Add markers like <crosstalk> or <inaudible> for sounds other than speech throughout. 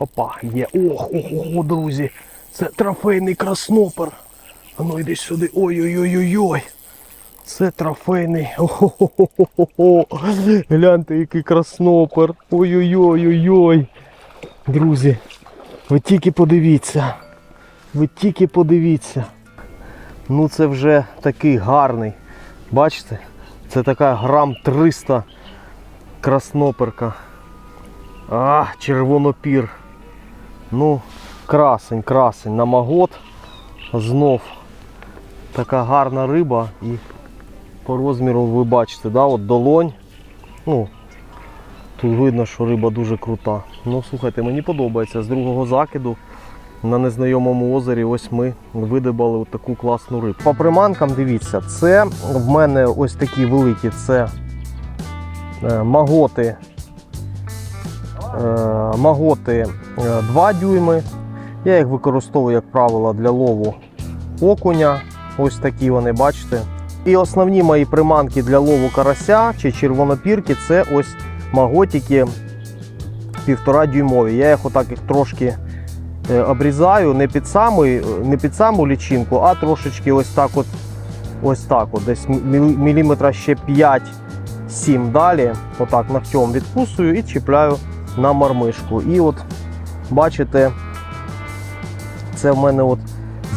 Опа, є. Ох, ох, ох, друзі. Це трофейний краснопер. А ну йди сюди. Ой-ой-ой-ой-ой. Це трофейний. О-хо-хо-хо-хо. Гляньте, який краснопер. Ой-ой-ой-ой-ой. Друзі, ви тільки подивіться. Ви тільки подивіться. Ну це вже такий гарний. Бачите? Це така грам 300 красноперка. А, червонопір. Ну, красень, красень. На магот. Знов така гарна риба і по розміру ви бачите, да, от долонь. Ну, тут видно, що риба дуже крута. Ну, слухайте, мені подобається. З другого закиду на незнайомому озері ось ми видибали таку класну рибу. По приманкам дивіться, це в мене ось такі великі, це е, маготи. Е, маготи е, 2 дюйми. Я їх використовую, як правило, для лову окуня. Ось такі вони, бачите. І основні мої приманки для лову карася чи червонопірки це ось маготики півтора дюймові. Я їх отак їх трошки е, обрізаю не під, самий, не під саму лічинку, а трошечки ось так от, ось так от, десь мілі- міліметра ще 5-7 далі. Отак ногтем відкусую і чіпляю на мармишку. І от бачите, це в мене от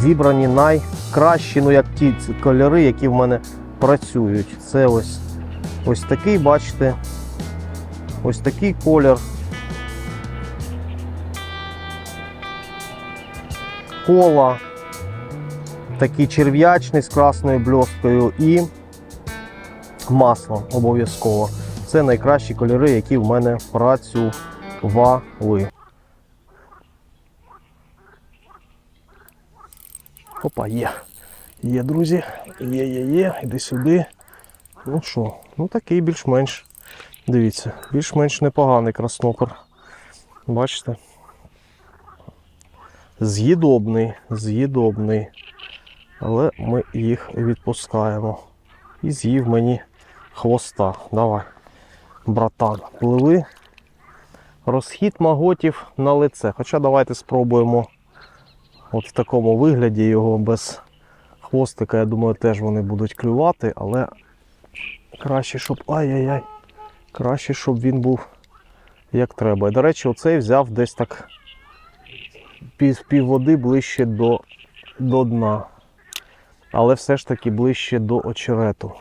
зібрані найкращі, ну як ті кольори, які в мене працюють. Це ось ось такий, бачите, ось такий колір. Кола, такий черв'ячний з красною бльосткою і масло обов'язково. Це найкращі кольори, які в мене працювали. Опа, є. Є, друзі. Є, є, є. Іди сюди. Ну що, ну такий більш-менш. Дивіться, більш-менш непоганий краснопер. Бачите? З'їдобний, з'їдобний. Але ми їх відпускаємо. І з'їв мені хвоста. Давай, братан, пливи. Розхід маготів на лице. Хоча давайте спробуємо От в такому вигляді його без хвостика, я думаю, теж вони будуть клювати, але краще, щоб. Ай-яй-яй. Краще, щоб він був як треба. І, до речі, оцей взяв десь так пів, пів води ближче до, до дна. Але все ж таки ближче до очерету.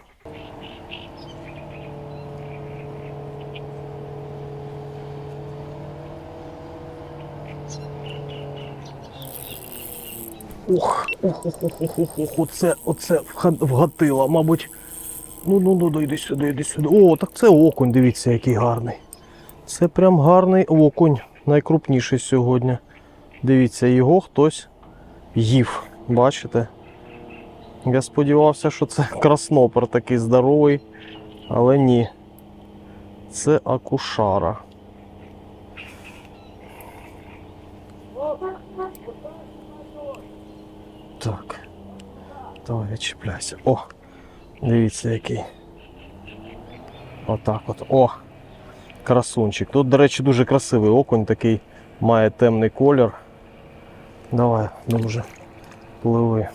Ох, ох, ох, ох, ох, ох, ох, оце, оце вгатило, мабуть. Ну, ну, ну, ну, йди сюди, йди сюди. О, так це окунь, дивіться, який гарний. Це прям гарний окунь, найкрупніший сьогодні. Дивіться, його хтось їв. Бачите? Я сподівався, що це <laughs> краснопер такий здоровий, але ні. Це акушара. Так. Давай відчіпляйся. О! Дивіться який. Отак от. О! Красунчик. Тут, до речі, дуже красивий окунь такий, має темний колір. Давай, дуже пливи.